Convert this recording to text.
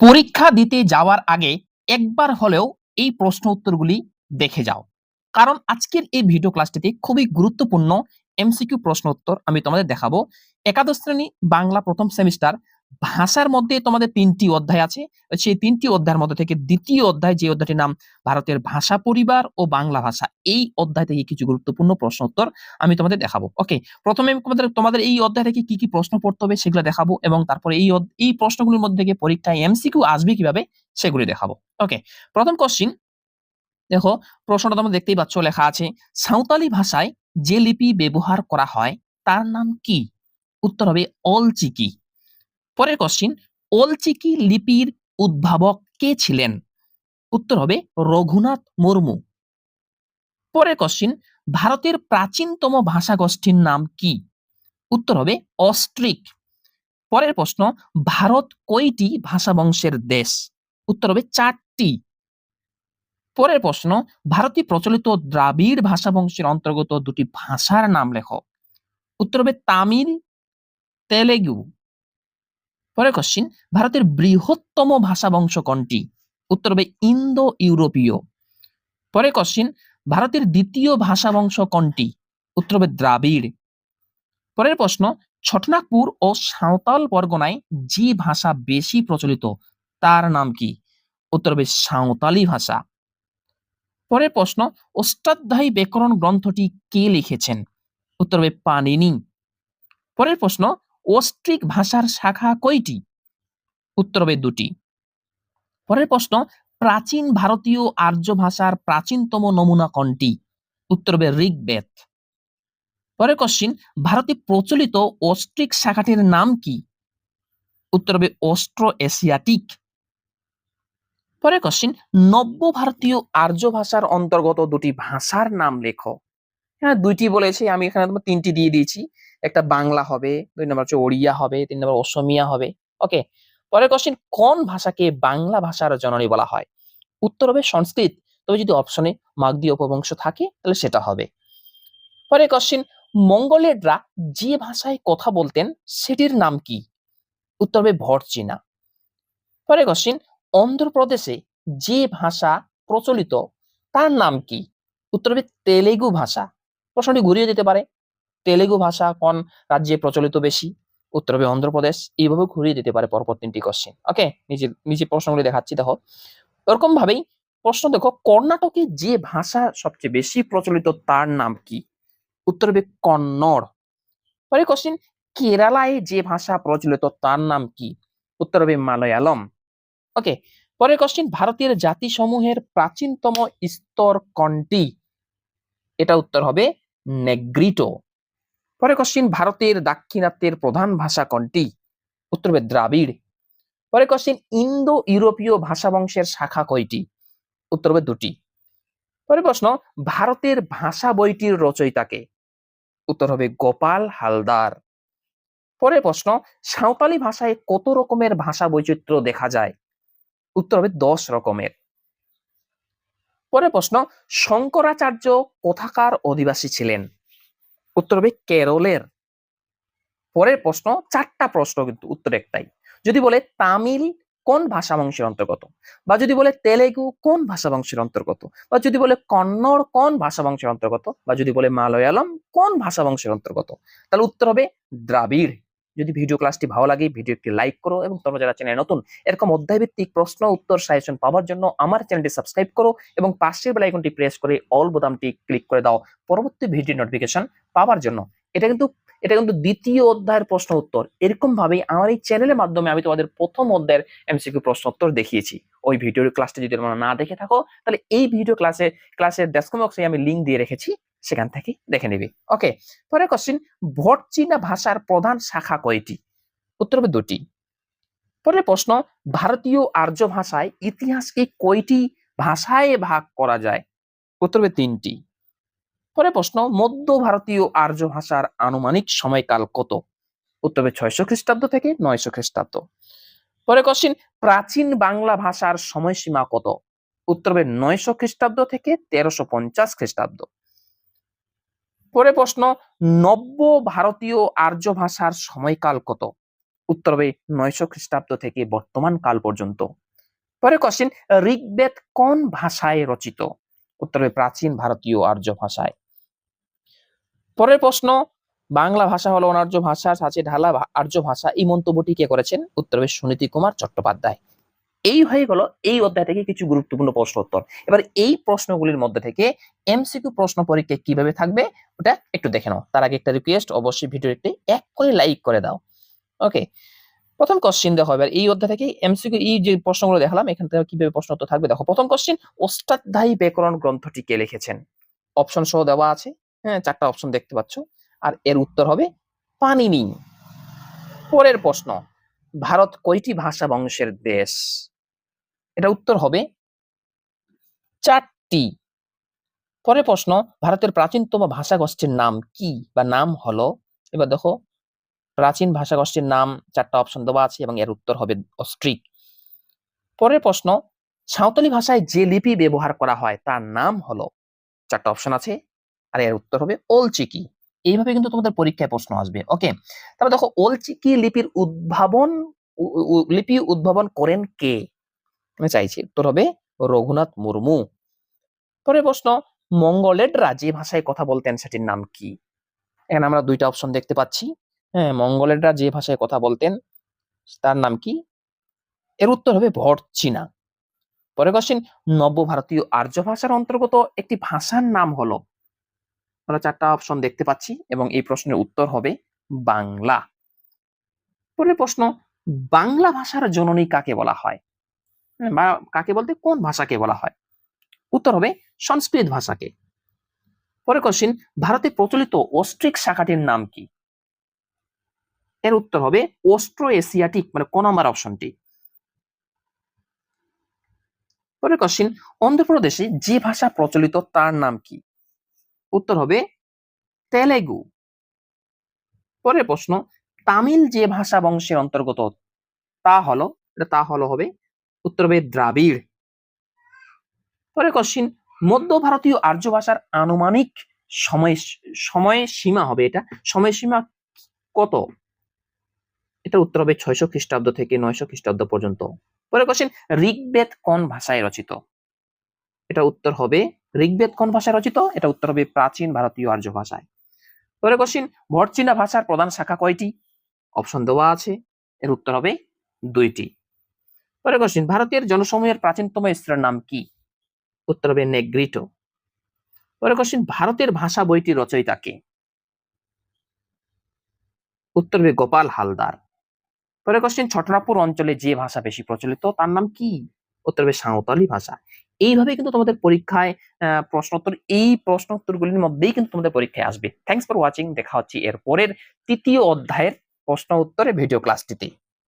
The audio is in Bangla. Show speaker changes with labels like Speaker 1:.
Speaker 1: পরীক্ষা দিতে যাওয়ার আগে একবার হলেও এই প্রশ্ন উত্তরগুলি দেখে যাও। কারণ আজকের এই ভিডিও ক্লাসটিতে খুবই গুরুত্বপূর্ণ এমসিকিউ প্রশ্ন উত্তর আমি তোমাদের দেখাবো। একাদশ শ্রেণি বাংলা প্রথম সেমিস্টার ভাষার মধ্যে তোমাদের তিনটি অধ্যায় আছে। সেই তিনটি অধ্যায়ের মধ্যে থেকে দ্বিতীয় অধ্যায় যে অধ্যায়টির নাম ভারতের ভাষা পরিবার ও বাংলা ভাষা, এই অধ্যায় থেকে কিছু গুরুত্বপূর্ণ প্রশ্ন উত্তর আমি তোমাদের দেখাবো। ওকে প্রথমে তোমাদের তোমাদের এই অধ্যায় থেকে কি কি প্রশ্ন পড়তে হবে সেগুলো দেখাবো এবং তারপরে এই এই প্রশ্নগুলির মধ্যে থেকে পরীক্ষায় এমসিকিউ আসবে কীভাবে সেগুলি দেখাবো। ওকে প্রথম কোশ্চিন দেখো প্রশ্নটা তোমরা দেখতেই পাচ্ছ লেখা আছে, সাঁওতালি ভাষায় যে লিপি ব্যবহার করা হয় তার নাম কি? উত্তর হবে অলচিকি। পরের কোশ্চিন অলচিকি লিপির উদ্ভাবক কে ছিলেন? উত্তর হবে রঘুনাথ মুর্মু। পরের কোশ্চিন ভারতের প্রাচীনতম ভাষা গোষ্ঠীর নাম কি? উত্তর হবে অস্ট্রিক। পরের প্রশ্ন, ভারত কয়টি ভাষা বংশের দেশ? উত্তর হবে চারটি। পরের প্রশ্ন, ভারতে প্রচলিত দ্রাবিড় ভাষা বংশের অন্তর্গত দুটি ভাষার নাম লেখো। উত্তর হবে তামিল, তেলেগু। পরের কোশ্চিন ভারতের বৃহত্তম ভাষা বংশ কোনটি? উত্তর হবে ইন্দো ইউরোপীয় পরের কোশ্চিন ভারতের দ্বিতীয় ভাষা বংশ কোনটি? উত্তর হবে দ্রাবিড়। পরের প্রশ্ন, ছটনাগপুর ও সাঁওতাল পরগনায় যে ভাষা বেশি প্রচলিত, তার নাম কি? উত্তর হবে সাঁওতালি ভাষা। পরের প্রশ্ন, অষ্টাধ্যায়ী ব্যাকরণ গ্রন্থটি কে লিখেছেন? উত্তর হবে পানিনি। পরের প্রশ্ন অস্ট্রিক ভাষার শাখা কয়টি উত্তর হবে দুটি। পরের প্রশ্ন, প্রাচীন ভারতীয় আর্য ভাষার প্রাচীনতম নমুনা কোনটি? উত্তর হবে ঋগ্বেদ। পরের কোশ্চিন ভারতে প্রচলিত অস্ট্রিক শাখাটির নাম কি? উত্তর হবে অস্ট্রো এশিয়াটিক পরের কোশ্চিন নব্য ভারতীয় আর্য ভাষার অন্তর্গত দুটি ভাষার নাম লেখো। হ্যাঁ দুইটি বলেছি, আমি এখানে তোমার তিনটি দিয়ে দিয়েছি। একটা বাংলা হবে, দুই নম্বর হচ্ছে ওড়িয়া হবে, তিন নম্বর অসমিয়া হবে। ওকে? পরের কোশ্চিন কোন ভাষাকে বাংলা ভাষার জননী বলা হয়? উত্তর হবে সংস্কৃত। তবে যদি অপশনে মাগধী উপবংশ থাকে, তাহলে সেটা হবে। পরের কোশ্চিন মঙ্গলেররা যে ভাষায় কথা বলতেন, সেটির নাম কি? উত্তর হবে ভটচীনা পরের কোশ্চিন অন্ধ্রপ্রদেশে যে ভাষা প্রচলিত, তার নাম কি? উত্তর হবে তেলেগু ভাষা। প্রশ্নটি ঘুরিয়ে যেতে পারে। তেলেগু ভাষা কোন রাজ্যে প্রচলিত বেশি? উত্তর হবে অন্ধ্রপ্রদেশ। এইভাবে ঘুরিয়ে দিতে পারে পরপর তিনটি কোশ্চেন ওকে নিচে নিচে প্রশ্নগুলি দেখাচ্ছি, দেখো। এরকম ভাবেই প্রশ্ন দেখো, কর্ণাটকে যে ভাষা সবচেয়ে বেশি প্রচলিত তার নাম কি? উত্তর হবে কন্নড়। পরে কোশ্চেন কেরালায় যে ভাষা প্রচলিত তার নাম কি? উত্তর হবে মালয়ালম। ওকে পরের কোশ্চেন ভারতের জাতিসমূহের প্রাচীনতম স্তর কোনটি এটা উত্তর হবে নেগ্রিটো। পরে কোশ্চিন ভারতের দাক্ষিণাত্যের প্রধান ভাষা কোনটি? উত্তর হবে দ্রাবিড়। পরে কোশ্চিন ইন্দো ইউরোপীয় ভাষা বংশের শাখা কয়টি? উত্তর হবে দুটি। পরে প্রশ্ন, ভারতের ভাষা বইটির রচয়িতাকে? উত্তর হবে গোপাল হালদার। পরে প্রশ্ন, সাঁওতালি ভাষায় কত রকমের ভাষা বৈচিত্র্য দেখা যায়? উত্তর হবে দশ রকমের। পরের প্রশ্ন, শঙ্করাচার্য কোথাকার অধিবাসী ছিলেন? উত্তর হবে কেরলের। পরের প্রশ্ন, চারটা প্রশ্ন কিন্তু উত্তর একটাই। যদি বলে তামিল কোন ভাষা বংশের অন্তর্গত? বা যদি বলে তেলেগু কোন ভাষা বংশের অন্তর্গত? বা যদি বলে কন্নড় কোন ভাষা বংশের অন্তর্গত? বা যদি বলে মালয়ালম কোন ভাষা বংশের অন্তর্গত? তাহলে উত্তর হবে দ্রাবিড়। যদি ভিডিও ক্লাসটি ভালো লাগে ভিডিও একটি লাইক করো এবং তোমরা যারা চ্যানেল নতুন, এরকম অধ্যায়ভিত্তিক প্রশ্ন, উত্তর সাজেশন পাওয়ার জন্য আমার চ্যানেলটি সাবস্ক্রাইব করো এবং পাশের বেল আইকনটি প্রেস করে অল বোতামটি ক্লিক করে দাও পরবর্তী ভিডিও নোটিফিকেশন পাওয়ার জন্য। এটা কিন্তু এটা কিন্তু দ্বিতীয় অধ্যায়ের প্রশ্ন উত্তর। এরকম ভাবেই আমার এই চ্যানেলের মাধ্যমে আমি তোমাদের প্রথম অধ্যায়ের এমসিকিউ প্রশ্ন উত্তর দেখিয়েছি। ওই ভিডিওর ক্লাসটি যদি তোমরা না দেখে থাকো, তাহলে এই ভিডিও ক্লাসে ক্লাসের ডেসক্রিপশন বক্সে আমি লিংক দিয়ে রেখেছি। সেখান থেকে দেখে নিবি। ওকে পরের কোশ্চিন ভটচীনা ভাষার প্রধান শাখা কয়টি? উত্তর হবে দুটি। পরের প্রশ্ন, ভারতীয় আর্য ভাষায় ইতিহাসকে কয়টি ভাষায় ভাগ করা যায়? উত্তর হবে তিনটি। পরের প্রশ্ন, মধ্য ভারতীয় আর্য ভাষার আনুমানিক সময়কাল কত? উত্তর হবে ছয়শো খ্রিস্টাব্দ থেকে নয়শো খ্রিস্টাব্দ। পরে কোশ্চিন প্রাচীন বাংলা ভাষার সময়সীমা কত? উত্তর হবে নয়শো খ্রিস্টাব্দ থেকে তেরোশো পঞ্চাশ খ্রিস্টাব্দ। পরে প্রশ্ন, নব্য ভারতীয় আর্য ভাষার সময়কাল কত? উত্তর হবে নয়শো খ্রিস্টাব্দ থেকে বর্তমান কাল পর্যন্ত। পরে কোশ্চেন ঋগ্বেদ কোন ভাষায় রচিত? উত্তর হবে প্রাচীন ভারতীয় আর্য ভাষায়। পরের প্রশ্ন, বাংলা ভাষা হলো অনার্য ভাষা সাচে ঢালা আর্য ভাষা, এই মন্তব্যটি কে করেছেন? উত্তর হবে সুনীতি কুমার চট্টোপাধ্যায়। এই হয়ে গেল এই অধ্যায় থেকে কিছু গুরুত্বপূর্ণ প্রশ্ন উত্তর এবার এই প্রশ্নগুলির মধ্যে থেকে এমসিকিউ প্রশ্ন পরীক্ষায় কীভাবে থাকবে ওটা একটু দেখে নাও। তার আগে একটা রিকোয়েস্ট অবশ্যই ভিডিও একটি এক করে লাইক করে দাও। ওকে প্রথম কোশ্চিন দেখো। এবার এই অধ্যায় থেকে এমসিকিউ এই যে প্রশ্নগুলো দেখালাম, এখান থেকে কীভাবে প্রশ্ন উত্তর থাকবে দেখো। প্রথম কোশ্চিন অষ্টাধ্যায়ী ব্যাকরণ গ্রন্থটি কে লিখেছেন? অপশন সহ দেওয়া আছে। হ্যাঁ চারটা অপশন দেখতে পাচ্ছ। আর এর উত্তর হবে পানিনি পরের প্রশ্ন, ভারত কয়টি ভাষা বংশের দেশ? এটা উত্তর হবে চারটি। পরের প্রশ্ন, ভারতের প্রাচীনতম ভাষা গোষ্ঠীর নাম কি বা নাম হলো? এবার দেখো, প্রাচীন ভাষা গোষ্ঠীর নাম চারটা অপশন দেওয়া আছে এবং এর উত্তর হবে অস্ট্রিক। পরের প্রশ্ন, সাঁওতালি ভাষায় যে লিপি ব্যবহার করা হয় তার নাম হলো, চারটা অপশন আছে, আর এর উত্তর হবে ওলচিকি। এইভাবে কিন্তু তোমাদের পরীক্ষায় প্রশ্ন আসবে ওকে তারপর দেখো, ওলচিকি লিপির উদ্ভাবন লিপি উদ্ভাবন করেন কে? চাইছি। উত্তর হবে রঘুনাথ মুর্মু। পরের প্রশ্ন মঙ্গলেডরা যে ভাষায় কথা বলতেন সেটির নাম কি? এখানে আমরা দুইটা অপশন দেখতে পাচ্ছি। হ্যাঁ মঙ্গলেডরা যে ভাষায় কথা বলতেন তার নাম কি? এর উত্তর হবে ভটচিনা পরে কোশ্চেন নব্য ভারতীয় আর্য ভাষার অন্তর্গত একটি ভাষার নাম হলো। আমরা চারটা অপশন দেখতে পাচ্ছি এবং এই প্রশ্নের উত্তর হবে বাংলা। পরের প্রশ্ন বাংলা ভাষার জননী কাকে বলা হ্যাঁ, বা কাকে বলতে, কোন ভাষাকে বলা হয়? উত্তর হবে সংস্কৃত ভাষাকে। পরে কোশ্চিন ভারতে প্রচলিত অস্ট্রিক শাখাটির নাম কি? এর উত্তর হবে অস্ট্রো এশিয়াটিক মানে ক নম্বর অপশনটি। পরের কোশ্চিন অন্ধ্রপ্রদেশে যে ভাষা প্রচলিত তার নাম কি? উত্তর হবে তেলেগু। পরের প্রশ্ন, তামিল যে ভাষা বংশের অন্তর্গত, তা হলো তা হলো হবে উত্তর হবে দ্রাবিড়। পরে কোশ্চিন মধ্য ভারতীয় আর্য ভাষার আনুমানিক সময় সময় সীমা হবে এটা। সময় সীমা কত? এটা উত্তর হবে ছয়শো খ্রিস্টাব্দ থেকে নয়শো খ্রিস্টাব্দ পর্যন্ত। পরে কোশ্চেন ঋগ্বেদ কোন ভাষায় রচিত? এটা উত্তর হবে, ঋগ্বেদ কোন ভাষায় রচিত? এটা উত্তর হবে প্রাচীন ভারতীয় আর্য ভাষায়। পরে কোশ্চেন ভটচিনা ভাষার প্রধান শাখা কয়টি? অপশন দেওয়া আছে। এর উত্তর হবে দুইটি। পরে কোশ্চেন ভারতের জনসমূহের প্রাচীনতম স্ত্রীর নাম কি? উত্তর হবে নেগ্রিটো। পরে কোশ্চেন ভারতের ভাষা বইটি রচয়িতা কে? উত্তর হবে গোপাল হালদার। পরে কোশ্চেন ছটনাপুর অঞ্চলে যে ভাষা বেশি প্রচলিত, তার নাম কি? উত্তর হবে সাঁওতালি ভাষা। এইভাবে কিন্তু তোমাদের পরীক্ষায় প্রশ্নোত্তর, এই প্রশ্নোত্তরগুলির মধ্যেই কিন্তু তোমাদের পরীক্ষায় আসবে। থ্যাংকস ফর ওয়াচিং দেখা হচ্ছে এর পরের তৃতীয় অধ্যায়ের প্রশ্ন উত্তরে ভিডিও ক্লাসটিতে